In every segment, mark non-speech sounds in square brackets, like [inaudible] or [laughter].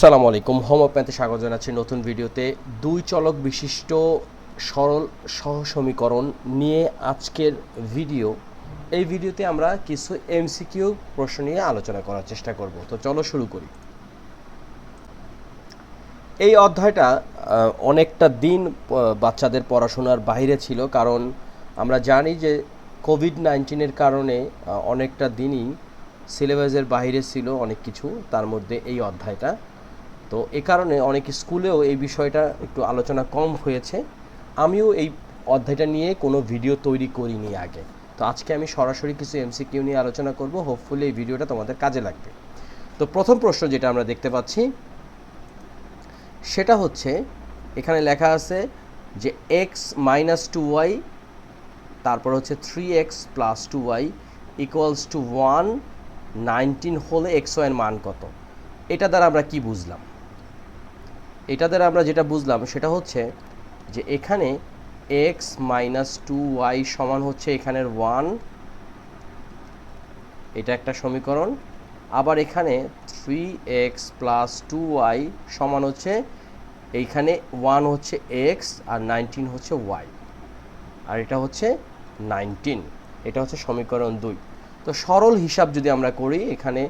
আসসালামু আলাইকুম। হোমিওপ্যাথি স্বাগত জানাচ্ছি নতুন ভিডিওতে। দুই চলক বিশিষ্ট সরল সহ সমীকরণ নিয়ে আজকের ভিডিও। এই ভিডিওতে আমরা কিছু এমসিকিউ প্রশ্ন নিয়ে আলোচনা করার চেষ্টা করব। তো চলো শুরু করি। এই অধ্যায়টা অনেকটা দিন বাচ্চাদের পড়াশোনার বাইরে ছিল। কারণ আমরা জানি যে কোভিড নাইন্টিনের কারণে অনেকটা দিনই সিলেবাসের বাইরে ছিল অনেক কিছু। তার মধ্যে এই অধ্যায়টা। তো এ কারণে অনেক স্কুলেও এই বিষয়টা একটু আলোচনা কম হয়েছে। আমিও এই অধ্যায়টা নিয়ে কোনো ভিডিও তৈরি করিনি আগে। তো আজকে আমি সরাসরি কিছু এমসিকিউ নিয়ে আলোচনা করব। হোপফুলি এই ভিডিওটা তোমাদের কাজে লাগবে। তো প্রথম প্রশ্ন যেটা আমরা দেখতে পাচ্ছি, সেটা হচ্ছে, এখানে লেখা আছে যে এক্স মাইনাস টু ওয়াই তারপর হচ্ছে three X plus two Y equals to one nineteen হলে এক্স ওয়াইয়ের মান কত? এটা দ্বারা আমরা কি বুঝলাম? এটা দ্বারা আমরা যেটা বুঝলাম সেটা হচ্ছে যে এখানে এক্স মাইনাস টু ওয়াই সমান হচ্ছে এখানের ওয়ান এটা একটা সমীকরণ। আবার এখানে three X plus two Y সমান হচ্ছে এইখানে ওয়ান হচ্ছে এক্স আর নাইনটিন হচ্ছে ওয়াই আর এটা হচ্ছে নাইনটিন এটা হচ্ছে সমীকরণ দুই। তো সরল হিসাব যদি আমরা করি, এখানে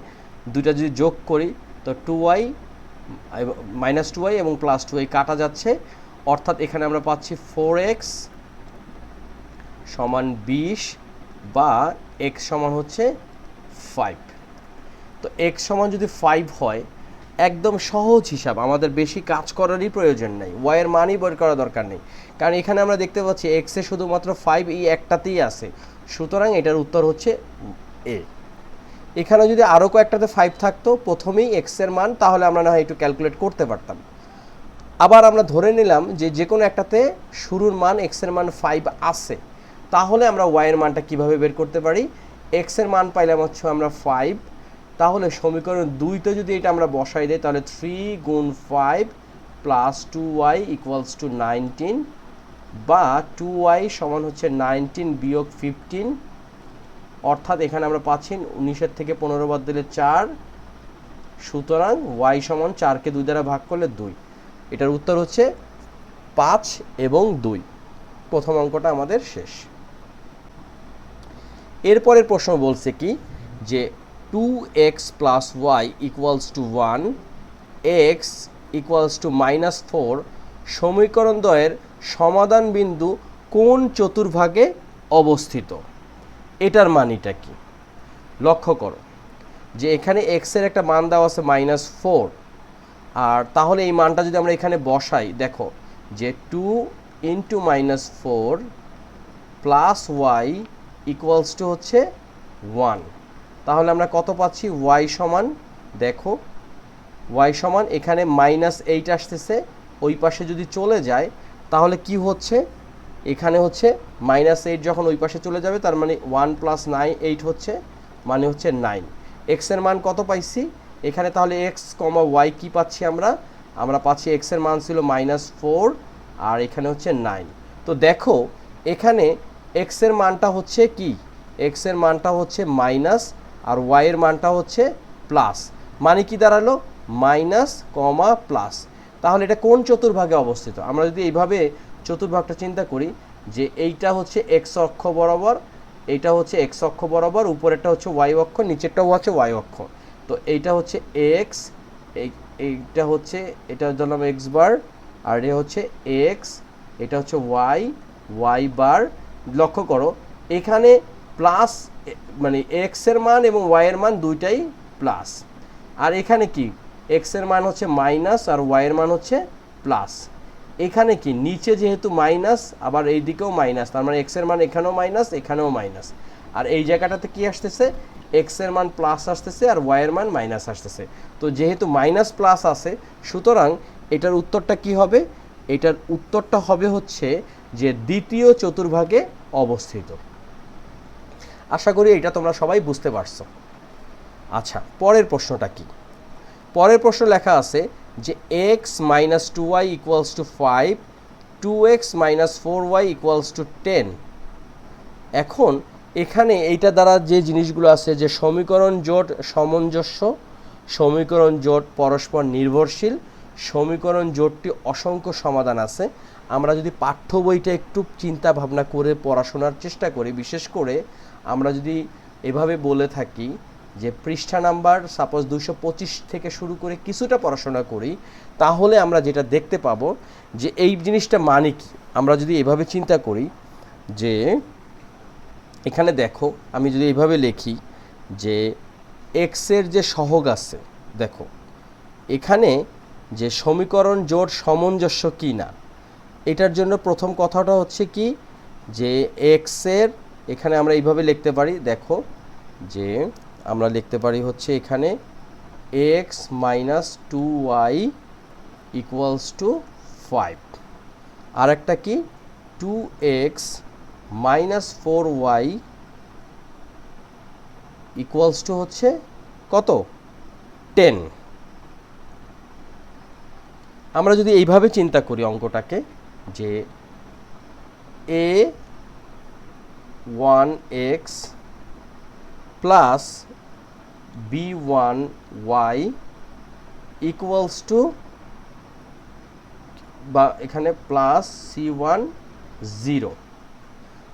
দুইটা যদি যোগ করি, তো two Y minus two Y এবং প্লাস টু ওয়াই কাটা যাচ্ছে। অর্থাৎ এখানে আমরা পাচ্ছি ফোর এক্স সমান বিশ বা এক্স সমান হচ্ছে ফাইভ তো এক্স সমান যদি ফাইভ হয়, একদম সহজ হিসাব, আমাদের বেশি কাজ করারই প্রয়োজন নেই। ওয়াইয়ের মানই বের করা দরকার নেই। কারণ এখানে আমরা দেখতে পাচ্ছি এক্সে শুধুমাত্র ফাইভ এই একটাতেই আছে। সুতরাং এটার উত্তর হচ্ছে এ এখানে যদি আরও কয়েকটাতে ফাইভ থাকতো, প্রথমেই এক্সের মান, তাহলে আমরা না হয় একটু ক্যালকুলেট করতে পারতাম। আবার আমরা ধরে নিলাম যে যে কোনো একটাতে শুরুর মান এক্সের মান ফাইভ আছে, তাহলে আমরা ওয়াইয়ের মানটা কীভাবে বের করতে পারি? এক্সের মান পাইলাম হচ্ছে আমরা ফাইভ তাহলে সমীকরণ দুইতে যদি এটা আমরা বসাই দিই, তাহলে থ্রি গুণ five plus two Y equals to nineteen বা টু ওয়াই সমান হচ্ছে নাইনটিন বিয়োগ ফিফটিন অর্থাৎ এখানে আমরা পাচ্ছি উনিশের থেকে পনেরো বাদ দিলে চার। সুতরাং ওয়াই সমান চারকে দুই দ্বারা ভাগ করলে দুই। এটার উত্তর হচ্ছে পাঁচ এবং দুই। প্রথম অঙ্কটা আমাদের শেষ। এরপরের প্রশ্ন বলছে কি যে two X plus Y equals to one X equals to minus four সমীকরণ দ্বয়ের সমাধান বিন্দু কোন চতুর্ভাগে অবস্থিত? এটার মানিটা কি? লক্ষ্য করো যে এখানে এক্সের একটা মান দেওয়া আছে মাইনাস ফোর আর তাহলে এই মানটা যদি আমরা এখানে বসাই, দেখো যে two into minus four plus Y equals to হচ্ছে ওয়ান তাহলে আমরা কত পাচ্ছি? ওয়াই সমান, দেখো ওয়াই সমান এখানে মাইনাস এইট আসতেছে, ওই পাশে যদি চলে যায়, তাহলে কি হচ্ছে? এখানে হচ্ছে মাইনাস এইট যখন ওই পাশে চলে যাবে, তার মানে ওয়ান প্লাস নাইন এইট হচ্ছে মানে হচ্ছে নাইন এক্সের মান কত পাইছি? এখানে তাহলে এক্স কমা ওয়াই কী পাচ্ছি আমরা? আমরা পাচ্ছি এক্সের মান ছিল মাইনাস ফোর আর এখানে হচ্ছে নাইন তো দেখো, এখানে এক্সের মানটা হচ্ছে কি? এক্সের মানটা হচ্ছে মাইনাস আর ওয়াইয়ের মানটা হচ্ছে প্লাস মানে কি দাঁড়াল? মাইনাস কমা প্লাস তাহলে এটা কোন চতুর্ভাগে অবস্থিত? আমরা যদি এইভাবে চতুর্ভাগটা চিন্তা করি যে এইটা হচ্ছে এক্স অক্ষ বরাবর, এইটা হচ্ছে এক্স অক্ষ বরাবর, উপরেরটা হচ্ছে ওয়াই অক্ষ, নিচেরটাও হচ্ছে ওয়াই অক্ষ। তো এইটা হচ্ছে এক্স এইটা হচ্ছে, এটা ধরলাম এক্স বার আর এটা হচ্ছে এক্স এটা হচ্ছে ওয়াই ওয়াই বার লক্ষ্য করো, এখানে প্লাস মানে এক্সের মান এবং ওয়াইয়ের মান দুইটাই প্লাস আর এখানে কি? এক্সের মান হচ্ছে মাইনাস আর ওয়াইয়ের মান হচ্ছে প্লাস এখানে কি? নিচে যেহেতু মাইনাস, আবার এই দিকেও মাইনাস, তার মানে এক্সের মান এখানেও মাইনাস এখানেও মাইনাস। আর এই জায়গাটাতে কি আসতেছে? এক্সের মান প্লাস আসতেছে আর ওয়াইয়ের মান মাইনাস আসতেছে। তো যেহেতু মাইনাস প্লাস আছে, সুতরাং এটার উত্তরটা কি হবে? এটার উত্তরটা হবে হচ্ছে যে দ্বিতীয় চতুর্ভাগে অবস্থিত। আশা করি এটা তোমরা সবাই বুঝতে পারছ। আচ্ছা পরের প্রশ্নটা কি? পরের প্রশ্ন লেখা আছে যে X minus two Y equals to five two X minus four Y equals to ten এখন এখানে এইটা দ্বারা যে জিনিসগুলো আছে, যে সমীকরণ জোট সামঞ্জস্য, সমীকরণ জোট পরস্পর নির্ভরশীল, সমীকরণ জোটটি অসংখ্য সমাধান আছে। আমরা যদি পাঠ্য বইটা একটু চিন্তা ভাবনা করে পড়াশোনার চেষ্টা করি, বিশেষ করে আমরা যদি এভাবে বলে থাকি যে পৃষ্ঠা নাম্বার সাপোজ দুশো পঁচিশ থেকে শুরু করে কিছুটা পড়াশোনা করি, তাহলে আমরা যেটা দেখতে পাবো যে এই জিনিসটা মানে কি? আমরা যদি এভাবে চিন্তা করি যে, এখানে দেখো, আমি যদি এইভাবে লিখি যে এক্সের যে সহগ আছে, দেখো, এখানে যে সমীকরণ জোট সামঞ্জস্য কি না, এটার জন্য প্রথম কথাটা হচ্ছে কি যে এক্সের এখানে আমরা এইভাবে লিখতে পারি, দেখো, যে আমরা লিখতে পারি হচ্ছে এখানে X minus two Y equals to five আর একটা কি? Two X minus four Y equals to হচ্ছে কত? টেন আমরা যদি এইভাবে চিন্তা করি অঙ্কটাকে যে A one X plus B one Y equals to বা এখানে প্লাস সি ওয়ান জিরো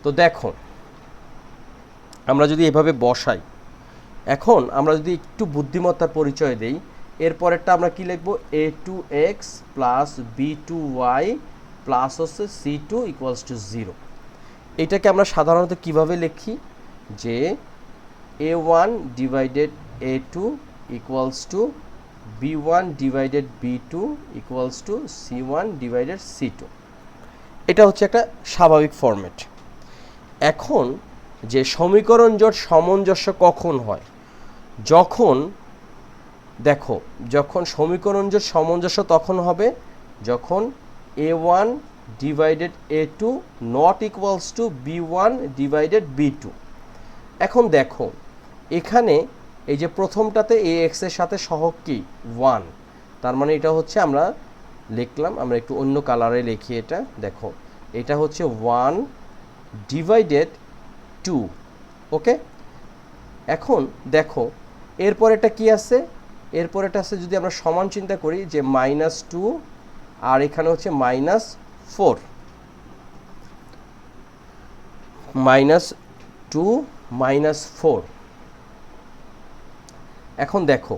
তো দেখো আমরা যদি এভাবে বসাই, এখন আমরা যদি একটু বুদ্ধিমত্তার পরিচয় দেই, এরপরেরটা আমরা কি লিখব? A two X plus B two Y plus হচ্ছে C two equals to zero এটাকে আমরা সাধারণত কীভাবে লিখি? যে A one divided A two equals to B one divided B two equals to C one divided C two এটা হচ্ছে একটা স্বাভাবিক ফরম্যাট এখন যে সমীকরণ জোট সামঞ্জস্য কখন হয়? যখন, দেখো, যখন সমীকরণ জোট সামঞ্জস্য তখন হবে, যখন A one divided A two not equals to B one divided B two এখন দেখো, এখানে এই যে প্রথমটাতে এ এক্সের সাথে সহগ কি? ওয়ান। তার মানে এটা হচ্ছে আমরা লিখলাম, আমরা একটু অন্য কালারে লিখি এটা, দেখো। এটা হচ্ছে ওয়ান ডিভাইডেড টু, ওকে? এখন দেখো, এরপর এটা কি আছে? এরপর এটা আছে যদি আমরা সমান চিন্তা করি যে মাইনাস টু, আর এখানে হচ্ছে minus four. Minus two, minus four. এখন দেখো,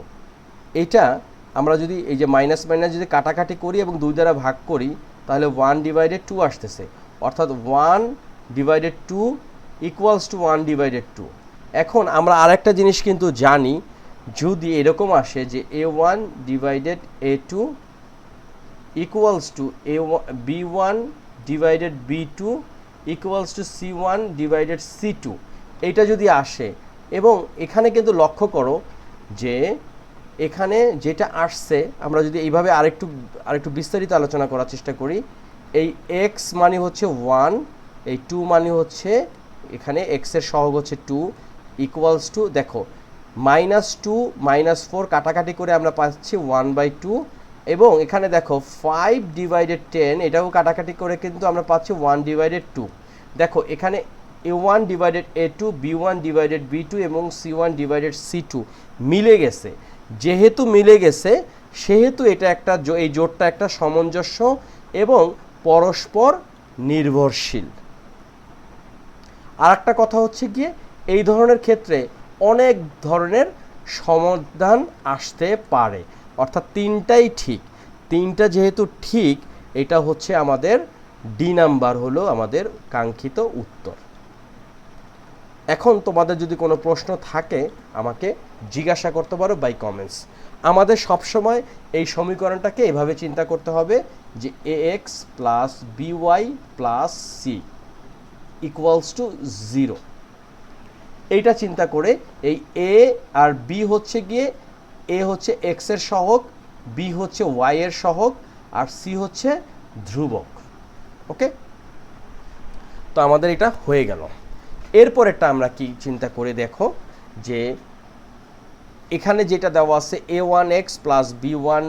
এটা আমরা যদি এই যে মাইনাস মাইনাস যদি কাটাকাটি করি এবং দুই দ্বারা ভাগ করি, তাহলে ওয়ান ডিভাইডেড টু আসতেছে। অর্থাৎ one divided two equals to one divided two এখন আমরা আরেকটা জিনিস কিন্তু জানি, যদি এরকম আসে যে A one divided A two equals to A B one divided B two equals to C one divided C two এইটা যদি আসে, এবং এখানে কিন্তু লক্ষ্য করো যে এখানে যেটা আসছে, আমরা যদি এইভাবে আরেকটু আরেকটু বিস্তারিত আলোচনা করার চেষ্টা করি, এই এক্স মানে হচ্ছে ওয়ান এই টু মানে হচ্ছে, এখানে এক্সের সহগ হচ্ছে টু ইকুয়ালস টু দেখো মাইনাস টু মাইনাস ফোর কাটাকাটি করে আমরা পাচ্ছি ওয়ান বাই টু এবং এখানে দেখো ফাইভ ডিভাইডেড টেন এটাও কাটাকাটি করে কিন্তু আমরা পাচ্ছি ওয়ান ডিভাইডেড টু দেখো, এখানে A one divided A two B one divided B two এবং C one divided C two মিলে গেছে। যেহেতু মিলে গেছে, সেহেতু এটা একটা এই জোটটা একটা সামঞ্জস্য এবং পরস্পর নির্ভরশীল। আর একটা কথা হচ্ছে গিয়ে, এই ধরনের ক্ষেত্রে অনেক ধরনের সমাধান আসতে পারে। অর্থাৎ তিনটাই ঠিক। তিনটা যেহেতু ঠিক, এটা হচ্ছে আমাদের ডি নাম্বার হলো আমাদের কাঙ্ক্ষিত উত্তর। এখন তোমাদের যদি কোনো প্রশ্ন থাকে, আমাকে জিজ্ঞাসা করতে পারো বাই কমেন্টস আমাদের সবসময় এই সমীকরণটাকে এভাবে চিন্তা করতে হবে যে A X plus B Y plus C equals to zero এইটা চিন্তা করে এই এ আর বি হচ্ছে গিয়ে এ হচ্ছে এক্সের সহগ বি হচ্ছে ওয়াই এর সহগ, আর সি হচ্ছে ধ্রুবক। ওকে তো আমাদের এটা হয়ে গেল। এরপরেরটা আমরা কি চিন্তা করে দেখো যে এখানে যেটা দেওয়া আছে A one X plus B one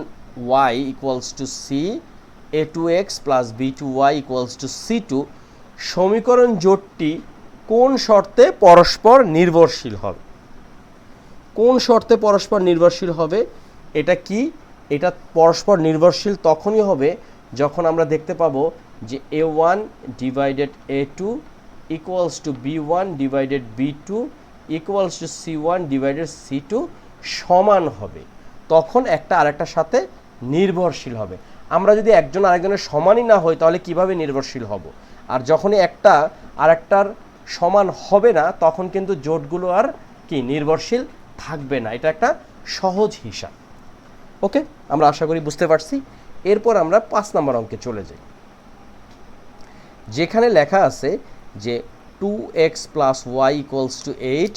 Y equals to C A two X plus B two Y equals to C two সমীকরণ জোটটি কোন শর্তে পরস্পর নির্ভরশীল হবে? কোন শর্তে পরস্পর নির্ভরশীল হবে? এটা কি? এটা পরস্পর নির্ভরশীল তখনই হবে যখন আমরা দেখতে পাবো যে A one divided A two divided B two equals to C one divided C two সমান হবে। তখন একটা আরেকটার সাথে নির্ভরশীল হবে। আমরা যদি একজন আরেকজনের সমানই না হই, তাহলে কীভাবে নির্ভরশীল হব? আর যখনই একটা আরেকটার সমান হবে না, তখন কিন্তু জোটগুলো আর কি নির্ভরশীল থাকবে না। এটা একটা সহজ হিসাব। ওকে? আমরা আশা করি বুঝতে পারছি। এরপর আমরা পাঁচ নম্বর অঙ্কে চলে যাই। যেখানে লেখা আছে যে two X plus Y equals to eight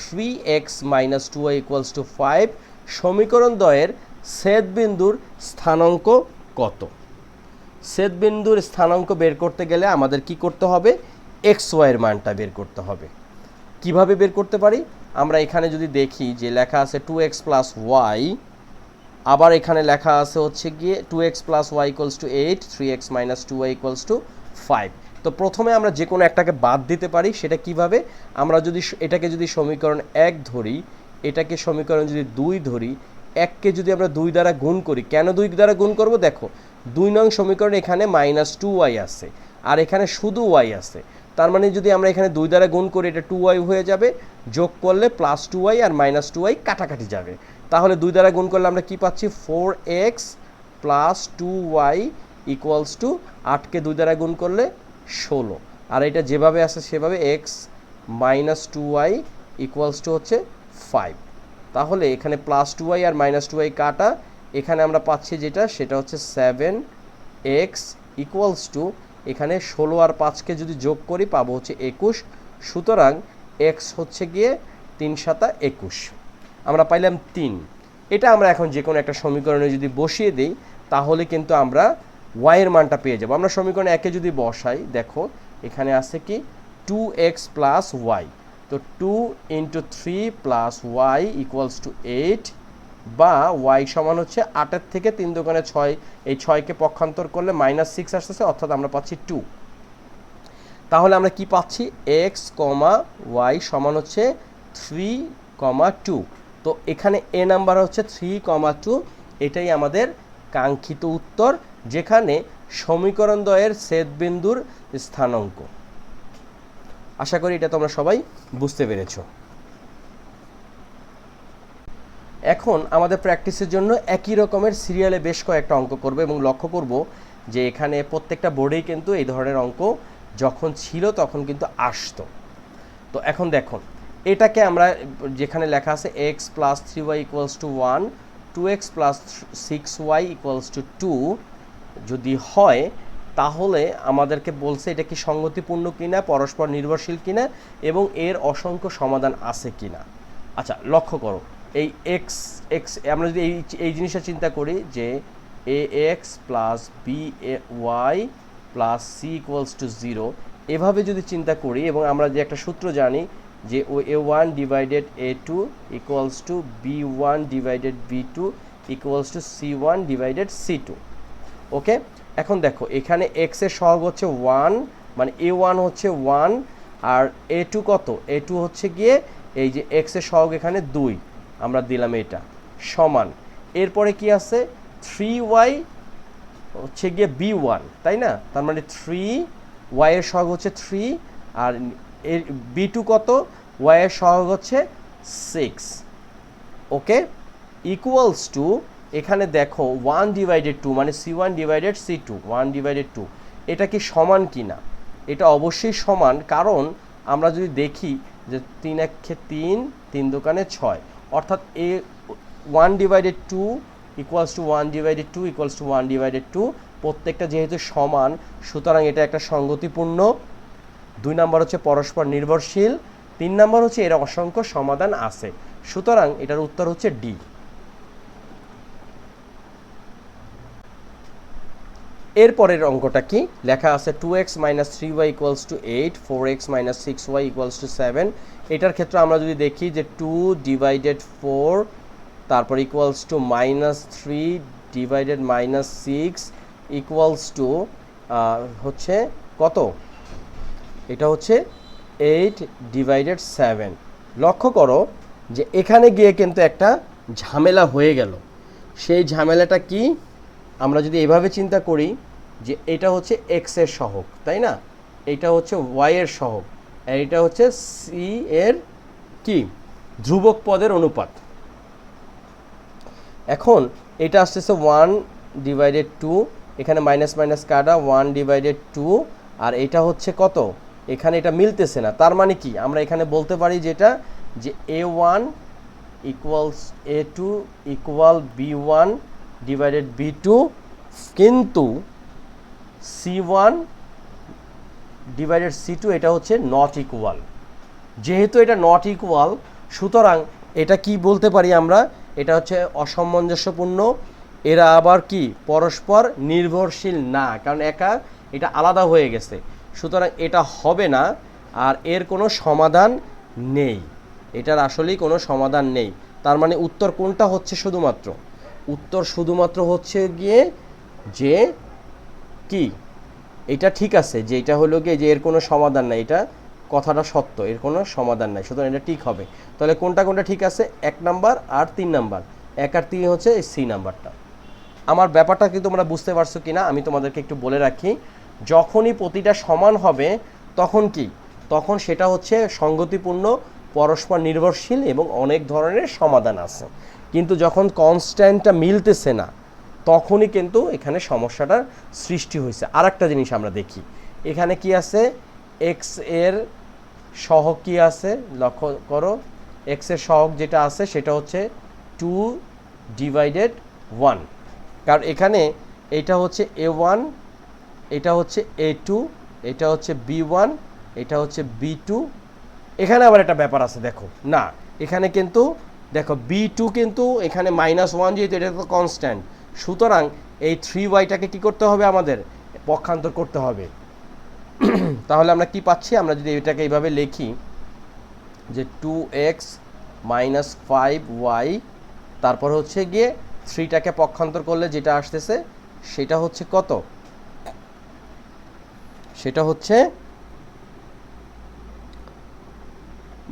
three X minus two Y equals to five সমীকরণ দ্বয়ের ছেদবিন্দুর স্থানাঙ্ক কত? ছেদবিন্দুর স্থানাঙ্ক বের করতে গেলে আমাদের কি করতে হবে? এক্স ওয়াইয়ের মানটা বের করতে হবে। কীভাবে বের করতে পারি? আমরা এখানে যদি দেখি যে লেখা আছে টু এক্স প্লাস ওয়াই আবার এখানে লেখা আছে হচ্ছে গিয়ে two X plus Y equals to eight three X minus two Y equals to five তো প্রথমে আমরা যে কোনো একটাকে বাদ দিতে পারি, সেটা কীভাবে? আমরা যদি এটাকে যদি সমীকরণ এক ধরি, এটাকে সমীকরণ যদি দুই ধরি, এককে যদি আমরা দুই দ্বারা গুণ করি, কেন দুই দ্বারা গুণ করব? দেখো, দুই নং সমীকরণ এখানে মাইনাস টু ওয়াই আছে, আর এখানে শুধু ওয়াই আছে। তার মানে যদি আমরা এখানে দুই দ্বারা গুণ করি, এটা টু ওয়াই হয়ে যাবে, যোগ করলে প্লাস টু ওয়াই আর মাইনাস টু ওয়াই কাটাকাটি যাবে। তাহলে দুই দ্বারা গুণ করলে আমরা কি পাচ্ছি? Four X plus two Y equals to আটকে দুই দ্বারা গুণ করলে ষোলো। আর এটা যেভাবে আছে সেভাবে X minus two Y equals to হচ্ছে ফাইভ তাহলে এখানে প্লাস টু ওয়াই আর মাইনাস টু ওয়াই কাটা, এখানে আমরা পাচ্ছি যেটা, সেটা হচ্ছে সেভেন এক্স ইকুয়ালস টু এখানে ষোলো আর পাঁচকে যদি যোগ করি, পাবো হচ্ছে একুশ। সুতরাং এক্স হচ্ছে গিয়ে তিন সাতা একুশ। আমরা পাইলাম তিন। এটা আমরা এখন যে কোনো একটা সমীকরণে যদি বসিয়ে দিই, তাহলে কিন্তু আমরা ওয়াইয়ের মানটা পেয়ে যাব। আমরা সমীকরণ একে যদি বসাই, দেখো, এখানে আছে কি? টু এক্স প্লাস ওয়াই তো two into three plus y equals to eight বা ওয়াই সমান হচ্ছে আটের থেকে তিন দোকানে ছয়। এই ছয়কে পক্ষান্তর করলে মাইনাস সিক্স আসতেছে, অর্থাৎ আমরা পাচ্ছি টু তাহলে আমরা কি পাচ্ছি? এক্স কমা ওয়াই সমান হচ্ছে থ্রি কমা টু তো এখানে এ নাম্বার হচ্ছে থ্রি কমা টু এটাই আমাদের কাঙ্ক্ষিত উত্তর। যেখানে সমীকরণ দ্বয়ের ছেদবিন্দুর স্থানাঙ্ক। আশা করি এটা তোমরা সবাই বুঝতে পেরেছ। এখন আমাদের প্র্যাকটিসের জন্য একই রকমের সিরিয়ালে বেশ কয়েকটা অঙ্ক করব এবং লক্ষ্য করব যে এখানে প্রত্যেকটা বোর্ডেই কিন্তু এই ধরনের অঙ্ক যখন ছিল তখন কিন্তু আসতো। তো এখন দেখুন এটাকে আমরা যেখানে লেখা আছে x plus three y equals to one two x plus six y equals to two যদি হয়, তাহলে আমাদেরকে বলছে এটা কি সঙ্গতিপূর্ণ কিনা, পরস্পর নির্ভরশীল কিনা এবং এর অসংখ্য সমাধান আছে কিনা। আচ্ছা লক্ষ্য করো, এই এক্স এক্স আমরা যদি এই এই জিনিসটা চিন্তা করি যে a x plus b a y plus c equals to zero এভাবে যদি চিন্তা করি এবং আমরা যে একটা সূত্র জানি যে ও a one divided a two equals to b one divided b two equals to c one divided c two okay? এখন দেখো, এখানে এক্সের সহগ হচ্ছে ওয়ান মানে এ ওয়ান হচ্ছে ওয়ান আর এ টু কত? এ টু হচ্ছে গিয়ে এই যে এক্সের সহগ এখানে দুই, আমরা দিলাম এটা, সমান। এরপরে কি আছে? থ্রি ওয়াই হচ্ছে গিয়ে বি ওয়ান তাই না? তার মানে থ্রি ওয়াইয়ের সহগ হচ্ছে থ্রি আর এর বি টু কত? ওয়াইয়ের সহগ হচ্ছে সিক্স ওকে? ইকুয়ালস টু এখানে দেখো ওয়ান ডিভাইডেড টু মানে c one divided c two one divided two এটা কি সমান কি না এটা অবশ্যই সমান, কারণ আমরা যদি দেখি যে তিন একে তিন তিন দোকানে ছয়, অর্থাৎ a one divided two equals to one divided two equals to one divided two প্রত্যেকটা যেহেতু সমান, সুতরাং এটা একটা সঙ্গতিপূর্ণ। দুই নাম্বার হচ্ছে পরস্পর নির্ভরশীল, তিন নাম্বার হচ্ছে এর অসংখ্য সমাধান আছে। সুতরাং এটার উত্তর হচ্ছে ডি এরপরের অঙ্কটা কি? লেখা আছে two x minus three y equals to eight four x minus six y equals to seven এটার ক্ষেত্রে আমরা যদি দেখি যে টু ডিভাইডেড ফোর তারপর equals to minus three divided minus six equals to হচ্ছে কত? এটা হচ্ছে এইট ডিভাইডেড সেভেন লক্ষ্য করো যে এখানে গিয়ে কিন্তু একটা ঝামেলা হয়ে গেল। সেই ঝামেলাটা কি? আমরা যদি এভাবে চিন্তা করি যে এটা হচ্ছে এক্সের সহগ, তাই না? এটা হচ্ছে ওয়াই এর সহগ, আর এটা হচ্ছে সি এর কি? ধ্রুবক পদের অনুপাত। এখন এটা আসতেছে ওয়ান ডিভাইডেড টু এখানে মাইনাস মাইনাস কাটা ওয়ান ডিভাইডেড টু আর এটা হচ্ছে কত? এখানে এটা মিলতেছে না, তার মানে কি? আমরা এখানে বলতে পারি যেটা, যে a one equals a two equal b one divided b two কিন্তু c one divided c two এটা হচ্ছে নট ইকুয়াল যেহেতু এটা নট ইকুয়াল সুতরাং এটা কি বলতে পারি আমরা? এটা হচ্ছে অসামঞ্জস্যপূর্ণ। এরা আবার কি? পরস্পর নির্ভরশীল না, কারণ একা এটা আলাদা হয়ে গেছে। সুতরাং এটা হবে না, আর এর কোনো সমাধান নেই। এটার আসলেই কোনো সমাধান নেই। তার মানে উত্তর কোনটা হচ্ছে শুধুমাত্র? উত্তর শুধুমাত্র হচ্ছে গিয়ে যে কি? এটা ঠিক আছে যে এটা হলো গিয়ে যে এর কোনো সমাধান নাই, এটা কথাটা সত্য, এর কোনো সমাধান নাই, সুতরাং এটা ঠিক হবে। তাহলে কোনটা কোনটা ঠিক আছে? এক নাম্বার আর তিন নাম্বার। এক আর তিন হচ্ছে এই সি নাম্বারটা। আমার ব্যাপারটা কি তোমরা বুঝতে পারছ কি না আমি তোমাদেরকে একটু বলে রাখি। যখনই প্রতিটা সমান হবে, তখন কি? তখন সেটা হচ্ছে সঙ্গতিপূর্ণ, পরস্পর নির্ভরশীল এবং অনেক ধরনের সমাধান আছে। কিন্তু যখন কনস্ট্যান্টটা মিলতেছে না, তখনই কিন্তু এখানে সমস্যাটার সৃষ্টি হয়েছে। আর একটা জিনিস আমরা দেখি। এখানে কি আছে? এক্সের সহগ কি আছে? লক্ষ্য করো। এক্সের সহগ যেটা আছে সেটা হচ্ছে টু ডিভাইডেড ওয়ান কারণ এখানে এটা হচ্ছে এ ওয়ান এটা হচ্ছে এ টু এটা হচ্ছে বি ওয়ান এটা হচ্ছে বি টু এখানে আবার একটা ব্যাপার আছে, দেখো। না, এখানে কিন্তু দেখো বি টু কিন্তু এখানে মাইনাস ওয়ান যেহেতু, এটা তো কনস্ট্যান্ট সুতরাং এই থ্রি ওয়াইটাকে কী করতে হবে আমাদের? পক্ষান্তর করতে হবে। [clears throat] তাহলে আমরা কি পাচ্ছি? আমরা যদি এটাকে এইভাবে লিখি যে two x minus five y তারপর হচ্ছে গিয়ে থ্রিটাকে পক্ষান্তর করলে যেটা আসতেছে, সেটা হচ্ছে কত? সেটা হচ্ছে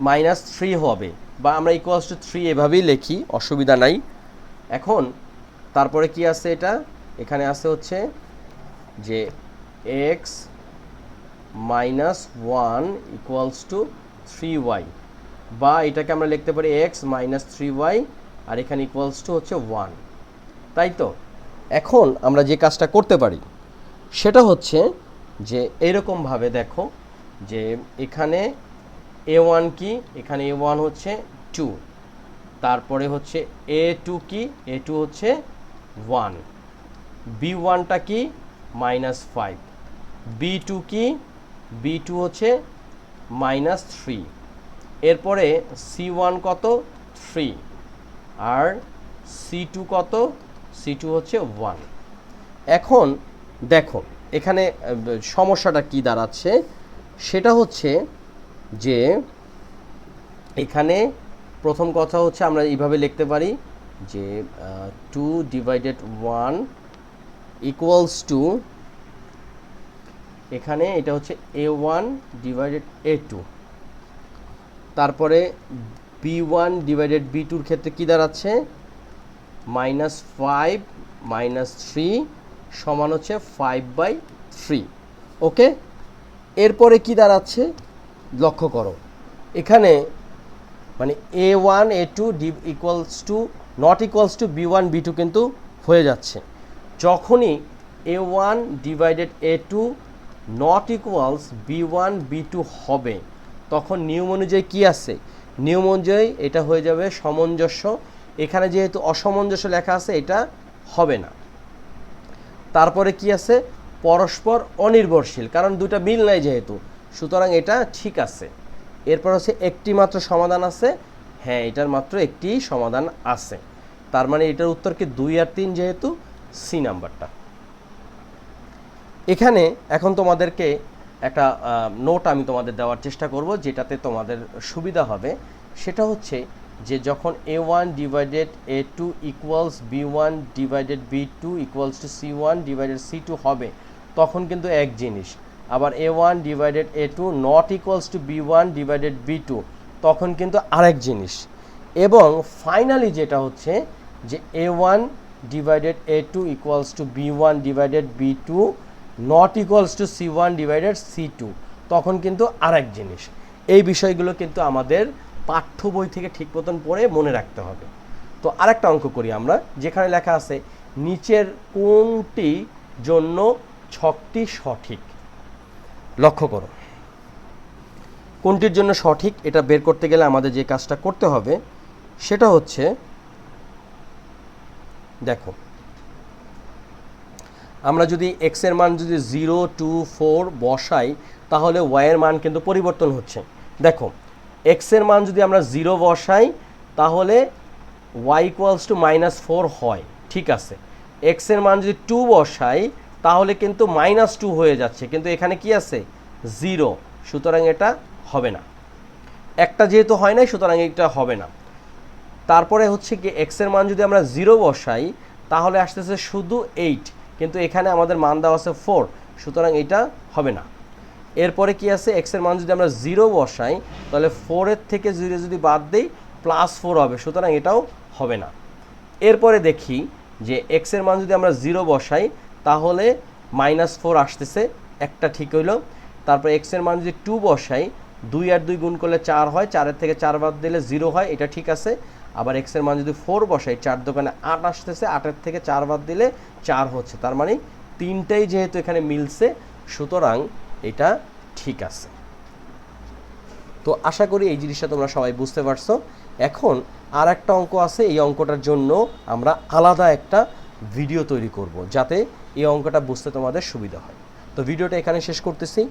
মাইনাস থ্রি হবে। বা আমরা ইকুয়ালস টু থ্রি এভাবেই লিখি, অসুবিধা নাই। এখন, তারপরে কি আছে এটা? এখানে আছে হচ্ছে যে x minus one equals to three y বা এটাকে আমরা লিখতে পারি এক্স মাইনাস থ্রি ওয়াই আর এখানে ইকুয়ালস টু হচ্ছে ওয়ান তাই তো? এখন আমরা যে কাজটা করতে পারি, সেটা হচ্ছে যে এরকমভাবে দেখো যে এখানে এ ওয়ান কি? এখানে এ ওয়ান হচ্ছে টু তারপরে হচ্ছে এ টু কি? এ টু হচ্ছে ওয়ান বি ওয়ানটা কি? মাইনাস ফাইভ বি টু কি? বি টু হচ্ছে মাইনাস থ্রি এরপরে সি ওয়ান কত? থ্রি আর সি টু কত? সি টু হচ্ছে ওয়ান এখন দেখো, এখানে সমস্যাটা কি দাঁড়াচ্ছে? সেটা হচ্ছে যে এখানে প্রথম কথা হচ্ছে আমরা এইভাবে লিখতে পারি যে two divided one equals to এখানে এটা হচ্ছে a one divided a two তারপরে বি ওয়ান ডিভাইডেড বি টুর ক্ষেত্রে কী দাঁড়াচ্ছে? মাইনাস ফাইভ মাইনাস থ্রি সমান হচ্ছে ফাইভ বাই থ্রি ওকে এরপরে কি দাঁড়াচ্ছে? লক্ষ্য করো। এখানে মানে a one a two d equals to not equals to b one b two কিন্তু হয়ে যাচ্ছে। যখনই a one divided a two not equals b one b two হবে, তখন নিয়ম অনুযায়ী কী আছে? নিয়ম অনুযায়ী এটা হয়ে যাবে সামঞ্জস্য। এখানে যেহেতু অসামঞ্জস্য লেখা আছে, এটা হবে না। তারপরে কি আছে? পরস্পর অনির্ভরশীল, কারণ দুটা মিল নাই যেহেতু। সুতরাং এটা ঠিক আছে। এরপর হচ্ছে একটি মাত্র সমাধান আছে। হ্যাঁ এটার মাত্র একটি সমাধান আছে। তার মানে এটার উত্তর কি দুই আর তিন যেহেতু? সি নাম্বারটা। এখানে এখন তোমাদেরকে একটা নোট আমি তোমাদের দেওয়ার চেষ্টা করব, যেটাতে তোমাদের সুবিধা হবে। সেটা হচ্ছে যে যখন a one divided a two equals b one divided b two equals to c one divided c two হবে, তখন কিন্তু এক জিনিস আবার a one divided a two not equals to b one divided b two তখন কিন্তু আরেক জিনিস। এবং ফাইনালি যেটা হচ্ছে যে a one divided a two equals to b one divided b two not equals to c one divided c two তখন কিন্তু আরেক জিনিস। এই বিষয়গুলো কিন্তু আমাদের পাঠ্য বই থেকে ঠিক মতন পড়ে মনে রাখতে হবে। তো আরেকটা অঙ্ক করি আমরা, যেখানে লেখা আছে, নিচের কোনটি জন্য ছকটি সঠিক? লক্ষ্য করো। কোনটির জন্য সঠিক এটা বের করতে গেলে আমাদের যে কাজটা করতে হবে, সেটা হচ্ছে, দেখো, আমরা যদি এক্সের মান যদি জিরো টু ফোর বসাই, তাহলে ওয়াই এর মান কিন্তু পরিবর্তন হচ্ছে। দেখো এক্সের মান যদি আমরা জিরো বসাই, তাহলে y equals to minus four হয়, ঠিক আছে। এক্সের মান যদি টু বসাই তাহলে কিন্তু মাইনাস টু হয়ে যাচ্ছে। কিন্তু এখানে কি আছে? জিরো সুতরাং এটা হবে না। একটা যেহেতু হয় নাই, সুতরাং এটা হবে না। তারপরে হচ্ছে কি এক্সের মান যদি আমরা জিরো বসাই, তাহলে আসতেছে শুধু এইট কিন্তু এখানে আমাদের মান দেওয়া আছে ফোর সুতরাং এটা হবে না। এরপরে কি আছে? এক্সের মান যদি আমরা জিরো বসাই, তাহলে ফোরের থেকে জিরো যদি বাদ দিই প্লাস ফোর হবে। সুতরাং এটাও হবে না। এরপরে দেখি যে এক্সের মান যদি আমরা জিরো বসাই তাহলে মাইনাস ফোর আসতেছে, একটা ঠিক হইল। তারপর এক্সের মান যদি টু বসাই, দুই আর দুই গুণ করলে চার হয়, চারের থেকে চার বাদ দিলে জিরো হয়, এটা ঠিক আছে। আবার এক্সের মান যদি ফোর বসাই, চার দোকানে আট আসতেছে, আটের থেকে চার বাদ দিলে চার হচ্ছে। তার মানে তিনটাই যেহেতু এখানে মিলছে, সুতরাং এটা ঠিক আছে। তো আশা করি এই জিনিসটা তোমরা সবাই বুঝতে পারছ। এখন আর একটা অঙ্ক আছে, এই অঙ্কটার জন্য আমরা আলাদা একটা ভিডিও তৈরি করব, যাতে এই অঙ্কটা বুঝতে তোমাদের সুবিধা হয়। তো ভিডিওটা এখানে শেষ করতেছি।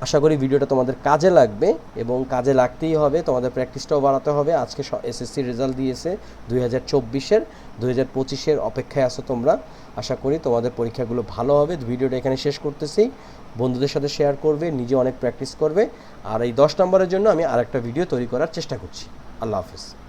আশা করি ভিডিওটা তোমাদের কাজে লাগবে এবং কাজে লাগতেই হবে। তোমাদের প্র্যাকটিসটাও বাড়াতে হবে। আজকে এসএসসি রেজাল্ট দিয়েছে দুই হাজার চব্বিশের। দুই হাজার পঁচিশের অপেক্ষায় আছো তোমরা। আশা করি তোমাদের পরীক্ষাগুলো ভালো হবে। ভিডিওটা এখানে শেষ করতেছি। বন্ধুদের সাথে শেয়ার করবে, নিজে অনেক প্র্যাকটিস করবে। আর এই দশ নম্বরের জন্য আমি আরেকটা ভিডিও তৈরি করার চেষ্টা করছি। আল্লাহ হাফিজ।